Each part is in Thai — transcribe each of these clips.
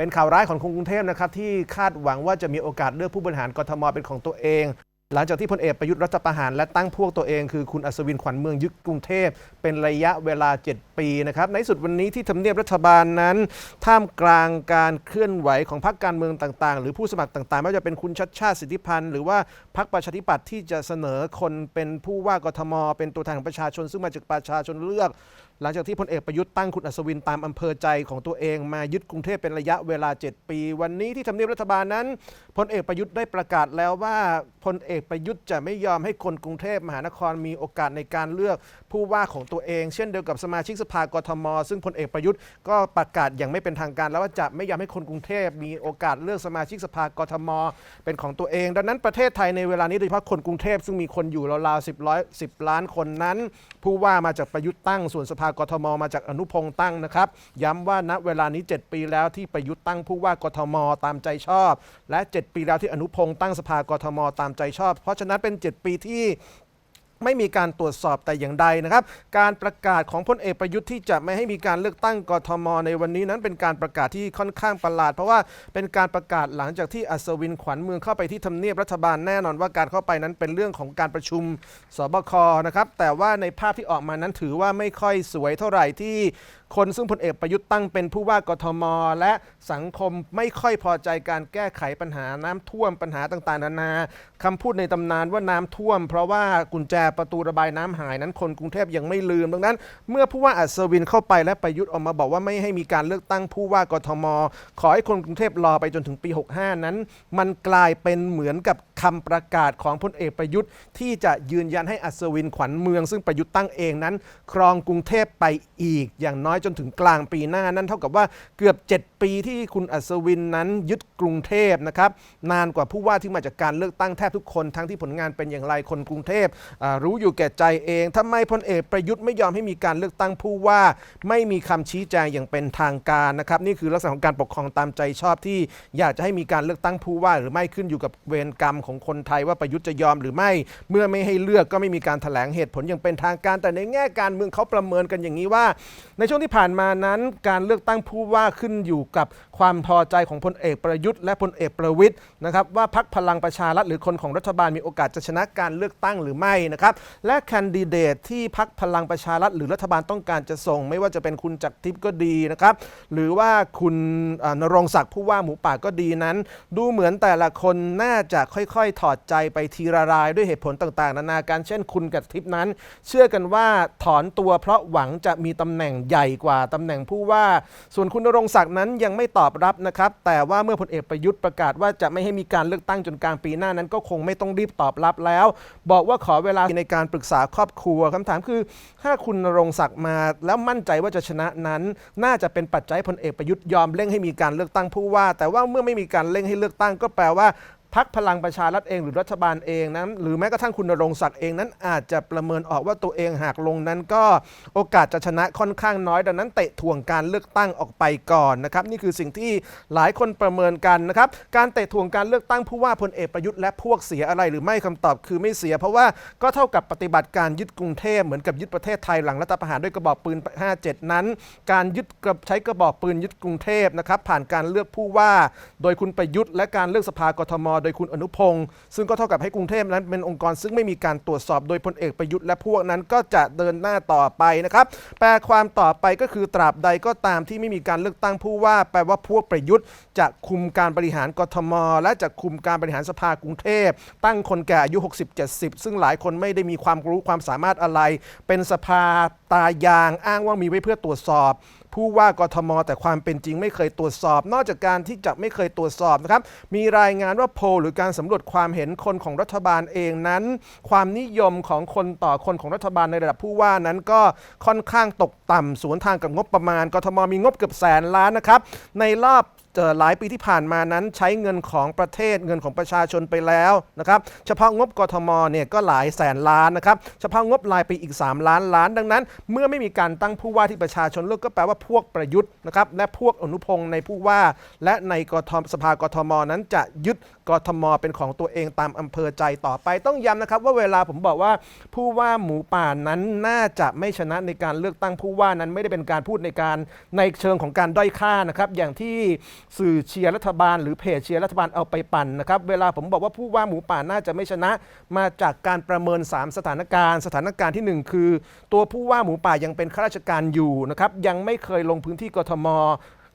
เป็นข่าวร้ายของกรุงเทพนะครับที่คาดหวังว่าจะมีโอกาสเลือกผู้บริหารกทมเป็นของตัวเอง หลังจากที่พลเอกประยุทธ์รัฐประหารและตั้งพวกตัวเองคือคุณอัศวินขวัญเมืองยึดกรุงเทพเป็นระยะเวลา 7 ปีนะครับในสุดวันนี้ที่ทำเนียบรัฐบาลนั้น ท่ามกลางการเคลื่อนไหวของพรรคการเมืองต่างๆ หรือผู้สมัครต่างๆไม่ว่าจะเป็นคุณชัดชาติสิทธิพันธ์หรือว่าพรรคประชาธิปัตย์ที่จะเสนอคนเป็นผู้ว่ากทม เป็นตัวแทนของประชาชนซึ่งมาจากประชาชนเลือก หลังจากที่พลเอกประยุทธ์ตั้งคุณอัศวินตามอำเภอใจของตัวเองมายึดกรุงเทพเป็นระยะเวลา 7 ปี วันนี้ที่ทำเนียบรัฐบาลนั้นพลเอกประยุทธ์ได้ประกาศแล้วว่าพลเอกประยุทธ์จะไม่ยอมให้คนกรุงเทพมหานครมีโอกาสในการเลือกผู้ว่าของตัวเอง เช่นเดียวกับสมาชิกสภากทม ซึ่งพลเอกประยุทธ์ก็ประกาศอย่างไม่เป็นทางการ แล้วว่าจะไม่ยอมให้คนกรุงเทพมีโอกาสเลือกสมาชิกสภากทม เป็นของตัวเอง ดังนั้นประเทศไทยในเวลานี้โดยเฉพาะคนกรุงเทพซึ่งมีคนอยู่ราวๆ10ร้อย10ล้านคนนั้น ผู้ว่ามาจากประยุทธ์ตั้งส่วนสภากทมมาจากอนุพงษ์ตั้งนะครับ ย้ำว่าณเวลานี้ 7 ปีแล้วที่ประยุทธ์ตั้งผู้ว่ากทมตามใจชอบ และ 7 ปีแล้วที่อนุพงษ์ตั้งสภากทมตามใจชอบ เพราะฉะนั้นเป็น 7 ปีที่ ไม่มีการตรวจสอบแต่อย่างใดนะครับ การประกาศของพลเอกประยุทธ์ที่จะไม่ให้มีการเลือกตั้งกทม ในวันนี้นั้นเป็นการประกาศที่ค่อนข้างประหลาด เพราะว่าเป็นการประกาศหลังจากที่อัศวินขวัญเมืองเข้าไปที่ทำเนียบรัฐบาลแน่นอนว่าการเข้าไปนั้นเป็นเรื่องของการประชุมสบคนะครับแต่ว่าในภาพที่ออกมานั้นถือว่าไม่ค่อยสวยเท่าไหร่ที่คนซึ่งพลเอกประยุทธ์ตั้งเป็นผู้ว่ากทม และสังคมไม่ค่อยพอใจการแก้ไขปัญหาน้ำท่วมปัญหาต่างๆนานาคำพูดในตำนานว่าน้ำท่วม เพราะว่ากุญแจประตูระบายน้ำหายนั้นคนกรุงเทพยังไม่ลืม ดังนั้น เมื่อผู้ว่าอัศวินเข้าไปและประยุทธ์ออกมาบอกว่าไม่ให้มีการเลือกตั้งผู้ว่ากทม ขอให้คนกรุงเทพรอไปจนถึงปี 65 นั้น มันกลายเป็นเหมือนกับ คำประกาศของพลเอกประยุทธ์ ที่จะยืนยันให้อัศวินขวัญเมือง ซึ่งประยุทธ์ตั้งเองนั้น ครองกรุงเทพไปอีก อย่างน้อยจนถึงกลางปีหน้านั่นเท่ากับว่าเกือบ 7 ปีที่คุณอัศวินนั้นยึดกรุงเทพนะครับนานกว่าผู้ว่าที่มาจากการเลือกตั้งแทบทุกคนทั้งที่ผลงานเป็นอย่างไรคนกรุงเทพรู้อยู่แก่ใจเองทำไมพลเอกประยุทธ์ไม่ยอมให้มีการเลือกตั้งผู้ว่าไม่มีคำชี้แจงอย่างเป็นทางการนะครับนี่คือลักษณะของการปกครองตามใจชอบที่อยากจะให้มีการเลือกตั้งผู้ว่า หรือไม่ขึ้นอยู่กับเวรกรรมของคนไทยว่าประยุทธ์จะยอมหรือไม่ เมื่อไม่ให้เลือกก็ไม่มีการแถลงเหตุผลอย่างเป็นทางการ แต่ในแง่การเมืองเขาประเมินกันอย่างนี้ว่า ในช่วงที่ผ่านมานั้น การเลือกตั้งผู้ว่าขึ้นอยู่กับความพอใจของพลเอกประยุทธ์และพลเอกประวิทย์นะครับว่าพักพลังประชารัฐหรือคนของรัฐบาลมีโอกาสจะชนะการเลือกตั้งหรือไม่นะครับและแคนดิเดตที่พักพลังประชารัฐหรือรัฐบาลต้องการจะส่ง ไม่ว่าจะเป็นคุณจักรทิพย์ก็ดีนะครับหรือว่าคุณนรงศักดิ์ผู้ว่าหมูป่าก็ดีนั้น ดูเหมือนแต่ละคนน่าจะค่อยๆ ถอดใจไปทีละรายด้วยเหตุผลต่างๆ นานาการเช่นคุณจักรทิพย์นั้น เชื่อกันว่าถอนตัวเพราะหวังจะมีตำแหน่งใหญ่กว่าตำแหน่งผู้ว่า ส่วนคุณรงศักดิ์นั้นยังไม่ตอบรับนะครับ แต่ว่าเมื่อพลเอกประยุทธ์ประกาศว่าจะไม่ให้มีการเลือกตั้งจนกลางปีหน้านั้นก็คงไม่ต้องรีบตอบรับแล้ว บอกว่าขอเวลาในการปรึกษาครอบครัวคำถามคือ ถ้าคุณรงศักดิ์มาแล้วมั่นใจว่าจะชนะนั้น น่าจะเป็นปัจจัยพลเอกประยุทธ์ยอมเร่งให้มีการเลือกตั้งผู้ว่า แต่ว่าเมื่อไม่มีการเร่งให้เลือกตั้งก็แปลว่า พักพลังประชารัฐเองหรือรัฐบาลเองนั้นหรือแม้กระทั่งคุณรงศักดิ์เองนั้นอาจจะประเมินออกว่าตัวเองหากลงนั้นก็โอกาสจะชนะค่อนข้างน้อย ดังนั้นเตะถ่วงการเลือกตั้งออกไปก่อนนะครับนี่คือสิ่งที่หลายคนประเมินกันนะครับการเตะถ่วงการเลือกตั้งผู้ว่าพลเอกประยุทธ์และพวกเสียอะไรหรือไม่คำตอบคือไม่เสีย เพราะว่าก็เท่ากับปฏิบัติการยึดกรุงเทพเหมือนกับยึดประเทศไทยหลังรัฐประหารด้วยกระบอกปืน 57 นั้น การยึดใช้กระบอกปืนยึดกรุงเทพนะครับผ่านการเลือกผู้ว่า โดยคุณประยุทธ์และการเลือกสภากทมโดยคุณอนุพงศ์ซึ่งก็เท่ากับให้กรุงเทพนั้นเป็นองค์กรซึ่งไม่มีการตรวจสอบโดยพลเอกประยุทธ์และพวกนั้นก็จะเดินหน้าต่อไปนะครับ แปลความต่อไปก็คือตราบใดก็ตามที่ไม่มีการเลือกตั้งผู้ว่า แปลว่าพวกประยุทธ์ จะคุมการบริหารกทม และจะคุมการบริหารสภากรุงเทพ ตั้งคนแก่อายุ 60-70 ซึ่งหลายคนไม่ได้มีความรู้ความสามารถอะไร เป็นสภาตายางอ้างว่ามีไว้เพื่อตรวจสอบผู้ว่ากทม แต่ความเป็นจริงไม่เคยตรวจสอบ นอกจากการที่จะไม่เคยตรวจสอบนะครับ มีรายงานว่าโพลหรือการสำรวจความเห็นคนของรัฐบาลเองนั้น ความนิยมของคนต่อคนของรัฐบาลในระดับผู้ว่านั้นก็ค่อนข้างตกต่ำสวนทางกับงบประมาณ กทมมีงบเกือบแสนล้านนะครับในรอบ หลายปีที่ผ่านมานั้นใช้เงินของประเทศเงินของประชาชนไปแล้วนะครับเฉพาะงบกทมเนี่ยก็หลายแสนล้านนะครับเฉพาะงบรายปีอีก 3 ล้านล้านดังนั้น เมื่อไม่มีการตั้งผู้ว่าที่ประชาชนเลือกก็แปลว่าพวกประยุทธ์นะครับและพวกอนุพงศ์ในผู้ว่า และในกทมสภากทมนั้นจะยึดกทมเป็นของตัวเองตามอำเภอใจต่อไปต้องย้ำนะครับว่าเวลาผมบอกว่าผู้ว่าหมูป่านั้นน่าจะไม่ชนะในการเลือกตั้งผู้ว่านั้นไม่ได้เป็นการพูดในการในเชิงของการด้อยค่านะครับอย่างที่สื่อเชียร์รัฐบาล หรือเพจเชียร์รัฐบาลเอาไปปั่นนะครับ เวลาผมบอกว่าผู้ว่าหมูป่าน่าจะไม่ชนะ มาจากการประเมิน 3 สถานการณ์ สถานการณ์ทีหนึ่1 คือ ตัวผู้ว่าหมูป่ายังเป็นข้าราชการอยู่นะครับยังไม่เคยลงพื้นที่กทม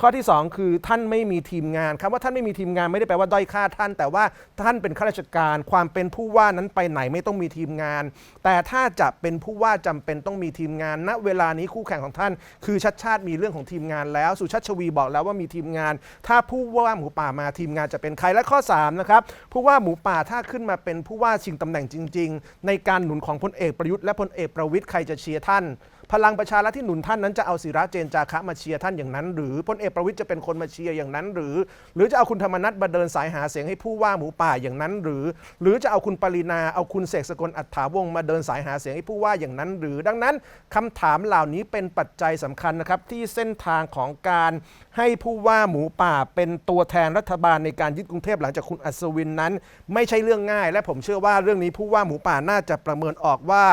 ข้อที่ 2 คือท่านไม่มีทีมงานคำว่าท่านไม่มีทีมงานไม่ได้แปลว่าด้อยค่าท่าน แต่ว่าท่านเป็นข้าราชการ ความเป็นผู้ว่านั้นไปไหนไม่ต้องมีทีมงาน แต่ถ้าจะเป็นผู้ว่าจำเป็นต้องมีทีมงานณเวลานี้คู่แข่งของท่าน คือชัดชาติมีเรื่องของทีมงานแล้ว สุชัชวีบอกแล้วว่ามีทีมงาน ถ้าผู้ว่าหมูป่ามาทีมงานจะเป็นใครและข้อ3นะครับผู้ว่าหมูป่าถ้าขึ้นมาเป็นผู้ว่าชิงตำแหน่งจริง ๆ ในการหนุนของพลเอกประยุทธ์และพลเอกประวิทย์ใครจะเชียร์ท่าน พลังประชารัฐที่หนุนท่านนั้นจะเอาศิระเจนจาคะมาเชียร์ท่านอย่างนั้น หรือพลเอกประวิทย์จะเป็นคนมาเชียร์อย่างนั้น หรือ หรือจะเอาคุณธรรมนัฐมาเดินสายหาเสียงให้ผู้ว่าหมูป่าอย่างนั้น หรือ หรือจะเอาคุณปรินาเอาคุณเสกสกลอัฏฐาวงศ์มาเดินสายหาเสียงให้ผู้ว่าอย่างนั้น หรือดังนั้นคำถามเหล่านี้เป็นปัจจัยสำคัญนะครับที่เส้นทางของการให้ผู้ว่าหมูป่าเป็นตัวแทนรัฐบาลในการยึดกรุงเทพหลังจากคุณอัศวินนั้น ไม่ใช่เรื่องง่าย และผมเชื่อว่าเรื่องนี้ผู้ว่าหมูป่าน่าจะประเมินออกว่า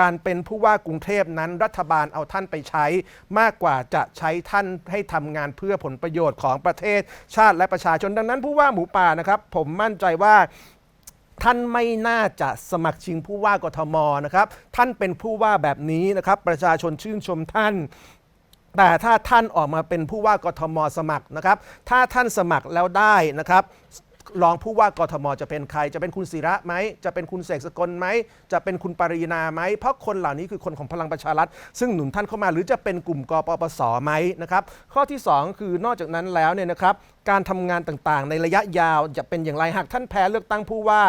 การเป็นผู้ว่ากรุงเทพนั้นรัฐบาลเอาท่านไปใช้ มากกว่าจะใช้ท่านให้ทำงานเพื่อผลประโยชน์ของประเทศชาติและประชาชนดังนั้นผู้ว่าหมูป่านะครับ ผมมั่นใจว่าท่านไม่น่าจะสมัครชิงผู้ว่ากทมนะครับ ท่านเป็นผู้ว่าแบบนี้นะครับ ประชาชนชื่นชมท่าน แต่ถ้าท่านออกมาเป็นผู้ว่ากทมสมัครนะครับ ถ้าท่านสมัครแล้วได้นะครับ รองผู้ว่ากทมจะเป็นใคร จะเป็นคุณศิระไหม จะเป็นคุณเสกสกลไหม จะเป็นคุณปรีนาไหม เพราะคนเหล่านี้คือคนของพลังประชารัฐ ซึ่งหนุนท่านเข้ามาหรือจะเป็นกลุ่มกปปสไหมนะครับ ข้อที่ 2 คือนอกจากนั้นแล้วเนี่ยนะครับ การทำงานต่างๆ ในระยะยาวจะเป็นอย่างไรหากท่านแพ้เลือกตั้งผู้ว่า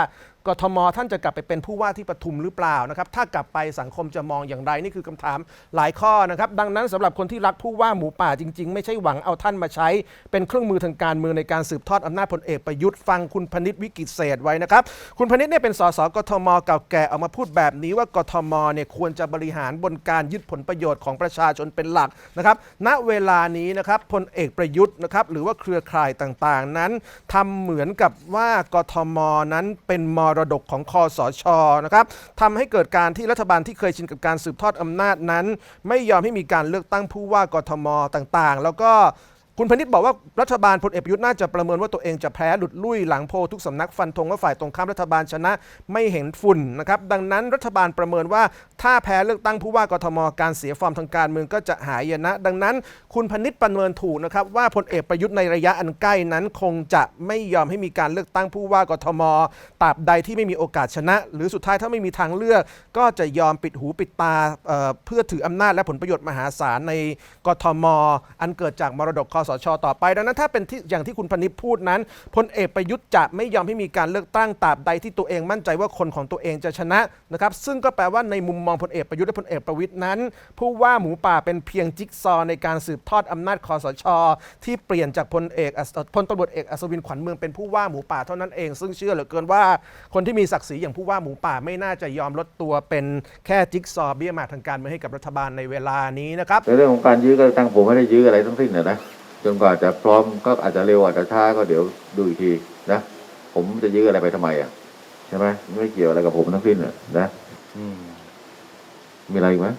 กทมท่านจะกลับไปเป็นผู้ว่าที่ปทุมหรือเปล่านะครับ ถ้ากลับไปสังคมจะมองอย่างไรนี่คือคำถามหลายข้อนะครับ ดังนั้นสำหรับคนที่รักผู้ว่าหมูป่าจริง ๆ ไม่ใช่หวังเอาท่านมาใช้ เป็นเครื่องมือทางการเมืองในการสืบทอดอำนาจพลเอกประยุทธ์ฟังคุณพนิษฐ์วิกิตเศษไว้นะครับ คุณพนิษฐ์เนี่ยเป็นสสกทมเก่าแก่ออกมาพูดแบบนี้ว่ากทมเนี่ยควรจะบริหารบนการยึดผลประโยชน์ของประชาชนเป็นหลักนะครับ ณเวลานี้นะครับพลเอกประยุทธ์นะครับหรือว่าเครือข่ายต่างๆ นั้นทำเหมือนกับว่ากทมนั้นเป็นมรรดกของคอสชนะครับทำให้เกิดการที่รัฐบาลที่เคยชินกับการสืบทอดอำนาจนั้น ไม่ยอมให้มีการเลือกตั้งผู้ว่ากทมต่างๆ แล้วก็ คุณพนิษฐ์บอกว่ารัฐบาลพลเอกประยุทธ์น่าจะประเมินว่าตัวเองจะแพ้หลุดลุ่ยหลังโพทุกสำนักฟันธงว่าฝ่ายตรงข้ามรัฐบาลชนะไม่เห็นฝุ่นนะครับดังนั้นรัฐบาลประเมินว่าถ้าแพ้เลือกตั้งผู้ว่ากทมการเสียฟอร์มทางการเมืองก็จะหายนะ ดังนั้น คุณพนิษฐ์ประเมินถูกนะครับว่าพลเอกประยุทธ์ในระยะอันใกล้นั้น คงจะไม่ยอมให้มีการเลือกตั้งผู้ว่ากทมตราบใดที่ไม่มีโอกาสชนะ หรือสุดท้ายถ้าไม่มีทางเลือก ก็จะยอมปิดหูปิดตาเเพื่อถืออำนาจและผลประโยชน์มหาศาลในกทม อันเกิดจากมรดกคอสชต่อไป ดังนั้นถ้าเป็นที่อย่างที่คุณพนิพูดนั้นพลเอกประยุทธ์จะไม่ยอมให้มีการเลือกตั้งตราบใดที่ตัวเองมั่นใจว่าคนของตัวเองจะชนะนะครับซึ่งก็แปลว่าในมุมมองพลเอกประยุทธ์และพลเอกประวิทย์นั้น ผู้ว่าหมูป่าเป็นเพียงจิ๊กซอในการสืบทอดอำนาจคอสช ที่เปลี่ยนจากพลเอกพลตำรวจเอกอัศวินขวัญเมืองเป็นผู้ว่าหมูป่าเท่านั้นเอง ซึ่งเชื่อเหลือเกินว่า คนที่มีศักดิ์ศรีอย่างผู้ว่าหมูป่าไม่น่าจะยอมลดตัวเป็นแค่จิ๊กซอว์เบี้ยหมากทางการเมืองให้กับรัฐบาลในเวลานี้นะครับในเรื่องของการยื้อก็ตั้งผมไม่ได้ยื้ออะไรทั้งสิ้นนะ จนกว่าจะพร้อมก็อาจจะเร็วอาจจะช้าก็เดี๋ยวดูอีกทีนะผมจะยื้ออะไรไปทำไมอะใช่ไหมไม่เกี่ยวอะไรกับผมทั้งสิ้นอะนะอืมมีอะไรอีกไหม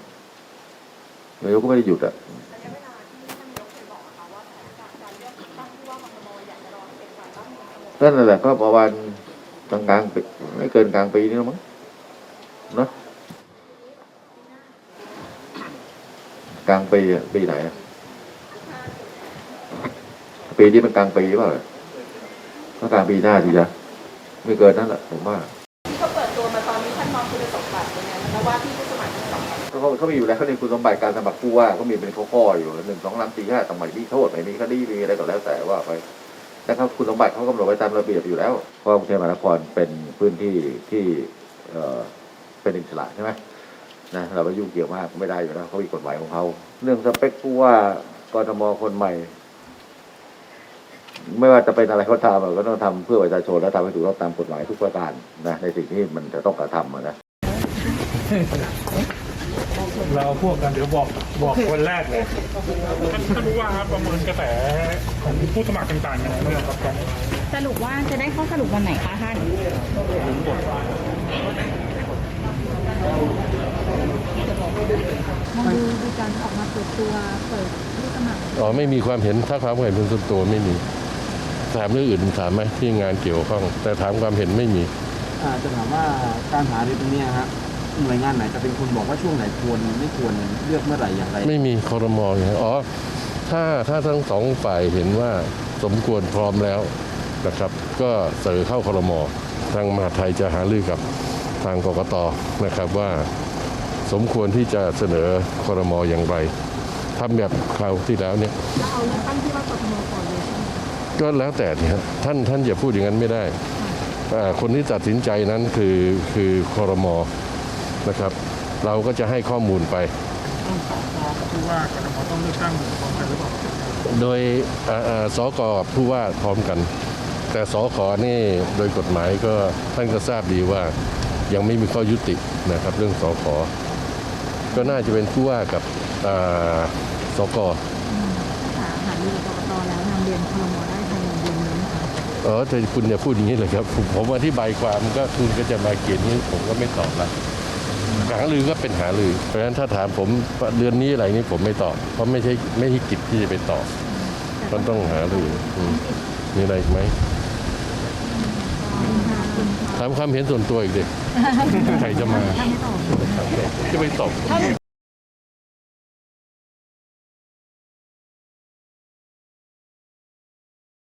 นายกก็ไม่ได้หยุดอะระยะเวลาที่ท่านนายกเคยบอกอะค่ะว่าสถานการณ์การเลือกตั้งผู้ว่ากทมอยากจะรอให้เป็นฝ่ายบ้านเมืองสงบนั่นแหละก็ประมาณกลางกลางๆปีไม่เกินกลางปีนี้หรอกมั้งเนอะกลางปีอะปีไหนอะ ปีนี้มันกลางปีหรือเปล่าก็กลางปีหน้าทีจ้ะไม่เกินนั่นแหละผมว่าที่เขาเปิดตัวมาตอนนี้ท่านมองคุณสมบัติยังไงนะคะว่าที่ผู้สมัครทั้งสองคนเขาเขามีอยู่แล้วเขาในคุณสมบัติการสมัครผู้ว่าเขามีเป็นข้อๆอยู่หนึ่งสองสามสี่ห้าสมัยมีโทษไหมมีคดีมีอะไรก็แล้วแต่ว่าไปนะครับคุณสมบัติเขากำหนดไว้ตามระเบียบอยู่แล้วเพราะกรุงเทพมหานครเป็นพื้นที่ที่เอ่อเป็นอิสระใช่ไหมนะเราไปยุ่งเกี่ยวมากไม่ได้อยู่แล้วเขามีกฎหมายของเขาเรื่องสเปคผู้ว่ากทมคนใหม่ ไม่ว่าจะเป็นอะไรเขาทำอะก็ต้องทำเพื่อประชาชนและทำให้ถูกต้องตามกฎหมายทุกประการนะในสิ่งที่มันจะต้องกระทำอะนะเราพวกกันเดี๋ยวบอกบอกคนแรกเลยท่านผู้ว่าครับประเมินกระแสของผู้สมัครต่างๆยังไงบ้างครับตอนนี้สรุปว่าจะได้ข้อสรุปวันไหนคะท่านมองดูดูการออกมาเปิดตัวเปิดผู้สมัครอ๋อไม่มีความเห็นถ้าความเห็นเป็นส่วนตัวไม่มี ถามเรื่องอื่นถามไหมที่งานเกี่ยวข้อง แต่ถามความเห็นไม่มีอ่าจะถามว่าการหารือตรงเนี้ยฮะหน่วยงานไหนจะเป็นคนบอกว่าช่วงไหนควรไม่ควรเลือกเมื่อไหร่อย่างไร ไม่มีคอรมออย่างนี้อ๋อถ้าถ้าทั้งสองฝ่ายเห็นว่าสมควรพร้อมแล้วนะครับ ก็เสนอเข้าคอรมอทางมหาดไทยจะหารือกับทางกกตนะครับว่าสมควรที่จะเสนอคอรมออย่างไรทำแบบคราวที่แล้วเนี่ยจะเอาเลือกตั้งที่ว่ากทมก่อนเลยใช่ไหม ก็แล้วแต่นี่ฮะท่านท่านอย่าพูดอย่างนั้นไม่ได้อ่าคนที่ตัดสินใจนั้นคือคือคอรมอนะครับ เราก็จะให้ข้อมูลไปต้องสองพอกับผู้ว่ากทมต้องเลือกตั้งพร้อมกันหรือเปล่าโดยอ่าอ่าสกกับผู้ว่าพร้อมกัน แต่สขนี่โดยกฎหมายก็ท่านก็ทราบดีว่ายังไม่มีข้อยุตินะครับเรื่องสขก็น่าจะเป็นผู้ว่ากับอ่าสก ออแต่คุณอย่าพูดอย่างนี้เลยครับ ผมผมอธิบายความก็คุณก็จะมาเขียนนี้ผมก็ไม่ตอบละหาลือก็เป็นหาลือ เพราะฉะนั้นถ้าถามผมว่าเดือนนี้อะไรนี้ผมไม่ตอบ เพราะไม่ใช่ไม่ใช่กิจที่จะไปตอบมันต้องหาลืออืมมีอะไรอีกไหมถามความเห็นส่วนตัวอีกดิใครจะมาจะไปตอบ